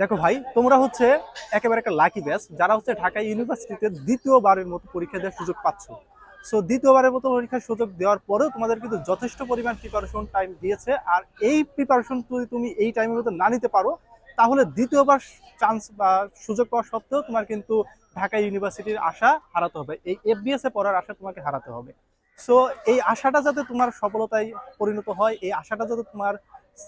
দেখো ভাই, তোমরা হচ্ছে একেবারে একটা লাকি ব্যাচ যারা হচ্ছে ঢাকা ইউনিভার্সিটিতে দ্বিতীয়বারের মতো পরীক্ষা দেওয়ার সুযোগ পাচ্ছ। সো দ্বিতীয়বারের মতো পরীক্ষার সুযোগ দেওয়ার পরেও তোমাদের কিন্তু যথেষ্ট পরিমাণ প্রিপারেশন টাইম দিয়েছে। আর এই প্রিপারেশন যদি তুমি এই টাইমের মধ্যে না নিতে পারো, তাহলে দ্বিতীয়বার চান্স বা সুযোগ পাওয়া সত্ত্বেও তোমার কিন্তু ঢাকা ইউনিভার্সিটির আশা হারাতে হবে। এই এফবিএস এ পড়ার আশা তোমাকে হারাতে হবে। সো এই আশাটা যাতে তোমার সফলতায় পরিণত হয়, এই আশাটা যাতে তোমার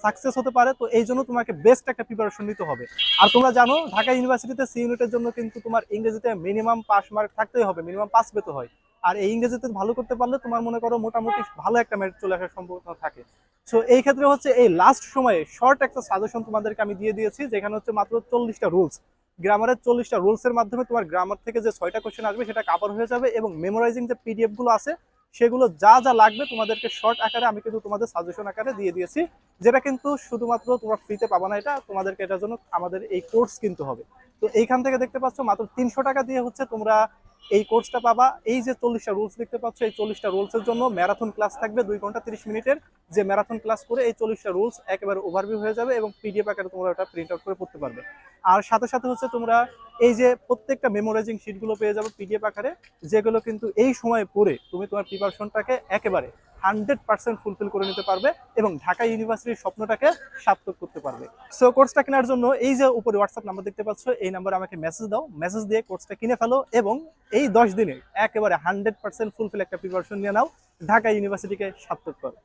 সাকসেস হতে পারে, তো এই জন্য তোমাকে বেস্ট একটা প্রিপারেশন নিতে হবে। আর তোমরা জানো, ঢাকা ইউনিভার্সিটিতে সি ইউনিটের জন্য কিন্তু তোমার ইংরেজিতে মিনিমাম পাস মার্ক থাকতেই হবে মিনিমাম পাস পেতে হয়। আর এই ইংরেজিতে ভালো করতে পারলে তোমার মনে করো মোটামুটি ভালো একটা মেরিট চলে আসার সম্ভাবনা থাকে। সো এই ক্ষেত্রে হচ্ছে এই লাস্ট সময়ে শর্ট একটা সাজেশন তোমাদেরকে আমি দিয়ে দিয়েছি, যেখানে হচ্ছে মাত্র চল্লিশটা রুলস গ্রামারের চল্লিশটা রুলসের মাধ্যমে তোমার গ্রামার থেকে যে ছয়টা কোয়েশ্চেন আসবে, সেটা কাভার হয়ে যাবে এবং মেমোরাইজিং যে পিডিএফগুলো আছে সেগুলো যা যা লাগবে তোমাদেরকে শর্ট আকারে আমি কিন্তু তোমাদের সাজেশন আকারে দিয়ে দিয়েছি, যেটা কিন্তু শুধুমাত্র তোমরা ফ্রিতে পাবা না, এটা তোমাদেরকে এটার জন্য আমাদের এই কোর্স কিনতে হবে। তো এইখান থেকে দেখতে পাচ্ছ মাত্র তিনশো টাকা দিয়ে হচ্ছে তোমরা এই কোর্সটা পাবা। এই যে চল্লিশটা রুলস দেখতে পাচ্ছ, এই চল্লিশটা রুলসের জন্য ম্যারাথন ক্লাস থাকবে দুই ঘণ্টা তিরিশ মিনিটের। যে ম্যারাথন ক্লাস করে এই চল্লিশটা রুলস একেবারে ওভারভিউ হয়ে যাবে এবং পিডিএফ আকারে তোমরা ওটা প্রিন্ট আউট করে পড়তে পারবে। আর সাথে সাথে হচ্ছে তোমরা এই যে প্রত্যেকটা মেমোরাইজিং শিটগুলো পেয়ে যাবে পিডিএফ আকারে, যেগুলো কিন্তু এই সময়ে পড়ে তুমি তোমার প্রিপারেশনটাকে একেবারে হান্ড্রেড পার্সেন্ট ফুলফিল করে নিতে পারবে এবং ঢাকা ইউনিভার্সিটির স্বপ্নটাকে সার্থক করতে পারবে। সো কোর্সটা কেনার জন্য এই যে উপরে হোয়াটসঅ্যাপ নাম্বার দেখতে পাচ্ছ, এই নাম্বারে আমাকে মেসেজ দাও। মেসেজ দিয়ে কোর্সটা কিনে ফেলো এবং এই দশ দিনে একেবারে হান্ড্রেড পার্সেন্ট ফুলফিল একটা প্রিপারেশন নিয়ে নাও। ঢাকা ইউনিভার্সিটিকে সার্থক করো।